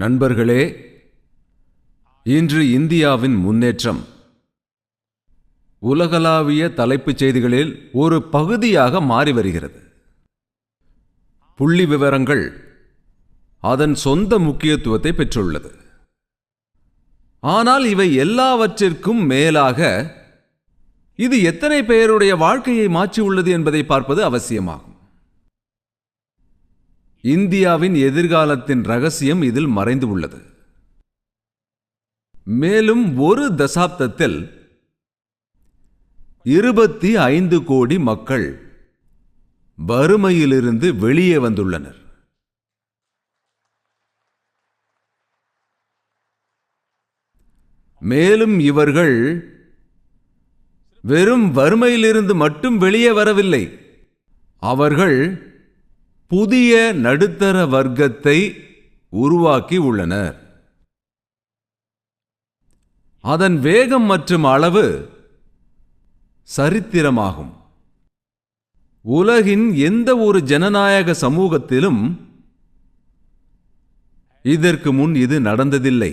நண்பர்களே இன்று இந்தியாவின் முன்னேற்றம். உலகளாவிய தலைப்புச் செய்திகளில் ஒரு பகுதியாக மாறி வருகிறது. புள்ளி விவரங்கள் அதன் சொந்த முக்கியத்துவத்தை பெற்றுள்ளது. ஆனால் இவை எல்லாவற்றிற்கும் மேலாக இது எத்தனை பேருடைய வாழ்க்கையை மாற்றியுள்ளது என்பதை பார்ப்பது அவசியமாகும். இந்தியாவின் எதிர்காலத்தின் ரகசியம் இதில் மறைந்து உள்ளது. மேலும் ஒரு தசாப்தத்தில் இருபத்தி ஐந்து கோடி மக்கள் வறுமையிலிருந்து வெளியே வந்துள்ளனர். மேலும் இவர்கள் வெறும் வறுமையிலிருந்து மட்டும் வெளியே வரவில்லை. அவர்கள் புதிய நடுத்தர வர்க்கத்தை உருவாக்கி உள்ளனர். அதன் வேகம் மற்றும் அளவு சரித்திரமாகும். உலகின் எந்த ஒரு ஜனநாயக சமூகத்திலும் இதற்கு முன் இது நடந்ததில்லை.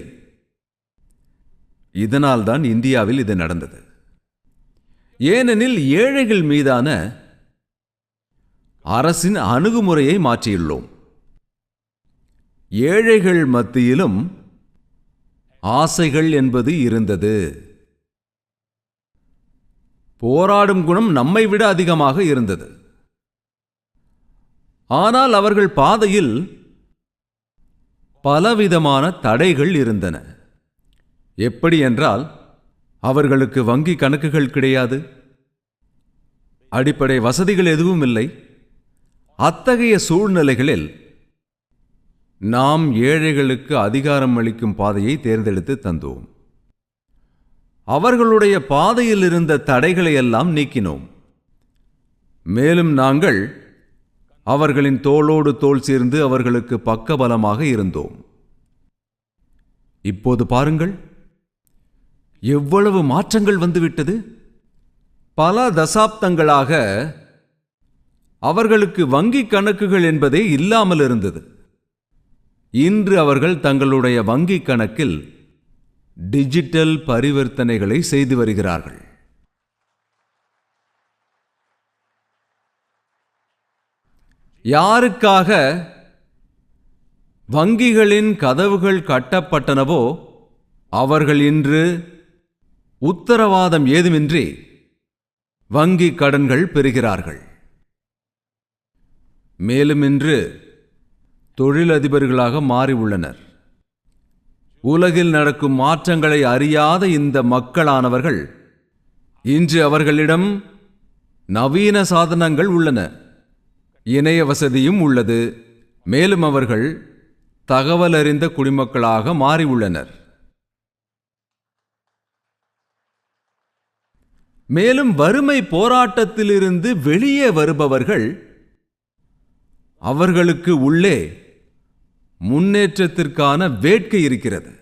இதனால்தான் இந்தியாவில் இது நடந்தது. ஏனெனில் ஏழைகள் மீதான அரசின் அணுகுமுறையை மாற்றியுள்ளோம். ஏழைகள் மத்தியிலும் ஆசைகள் என்பது இருந்தது. போராடும் குணம் நம்மை விட அதிகமாக இருந்தது. ஆனால் அவர்கள் பாதையில் பலவிதமான தடைகள் இருந்தன. எப்படி என்றால் அவர்களுக்கு வங்கி கணக்குகள் கிடையாது. அடிப்படை வசதிகள் எதுவும் இல்லை. அத்தகைய சூழ்நிலைகளில் நாம் ஏழைகளுக்கு அதிகாரம் அளிக்கும் பாதையை தேர்ந்தெடுத்து தந்தோம். அவர்களுடைய பாதையில் இருந்த தடைகளை எல்லாம் நீக்கினோம். மேலும் நாங்கள் அவர்களின் தோளோடு தோள் சேர்ந்து அவர்களுக்கு பக்கபலமாக இருந்தோம். இப்போது பாருங்கள் எவ்வளவு மாற்றங்கள் வந்துவிட்டது. பல தசாப்தங்களாக அவர்களுக்கு வங்கி கணக்குகள் என்பதே இல்லாமல் இருந்தது. இன்று அவர்கள் தங்களுடைய வங்கி கணக்கில் டிஜிட்டல் பரிவர்த்தனைகளை செய்து வருகிறார்கள். யாருக்காக வங்கிகளின் கதவுகள் கட்டப்பட்டனவோ அவர்கள் இன்று உத்தரவாதம் ஏதுமின்றி வங்கி கடன்கள் பெறுகிறார்கள். மேலும் இன்று தொழிலதிபர்களாக மாறியுள்ளனர். உலகில் நடக்கும் மாற்றங்களை அறியாத இந்த மக்களானவர்கள் இன்று அவர்களிடம் நவீன சாதனங்கள் உள்ளன. இணைய வசதியும் உள்ளது. மேலும் அவர்கள் தகவல் அறிந்த குடிமக்களாக மாறியுள்ளனர். மேலும் வறுமை போராட்டத்திலிருந்து வெளியே வருபவர்கள் அவர்களுக்கு உள்ளே முன்னேற்றத்திற்கான வேட்கை இருக்கிறது.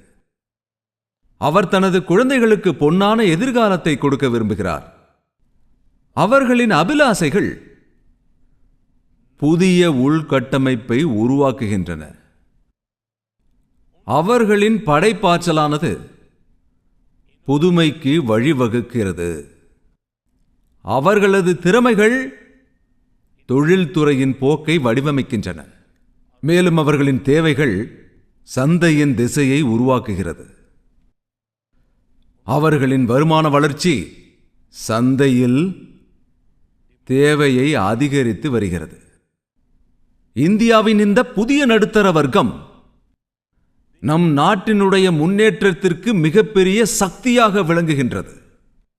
அவர் தனது குழந்தைகளுக்கு பொன்னான எதிர்காலத்தை கொடுக்க விரும்புகிறார். அவர்களின் அபிலாசைகள் புதிய உள்கட்டமைப்பை உருவாக்குகின்றன. அவர்களின் படைப்பாற்றலானது புதுமைக்கு வழிவகுக்கிறது. அவர்களது திறமைகள் தொழில்துறையின் போக்கை வடிவமைக்கின்றன. மேலும் அவர்களின் தேவைகள் சந்தையின் திசையை உருவாக்குகிறது. அவர்களின் வருமான வளர்ச்சி சந்தையில் தேவையை அதிகரித்து வருகிறது. இந்தியாவின் இந்த புதிய நடுத்தர வர்க்கம் நம் நாட்டினுடைய முன்னேற்றத்திற்கு மிகப்பெரிய சக்தியாக விளங்குகின்றது.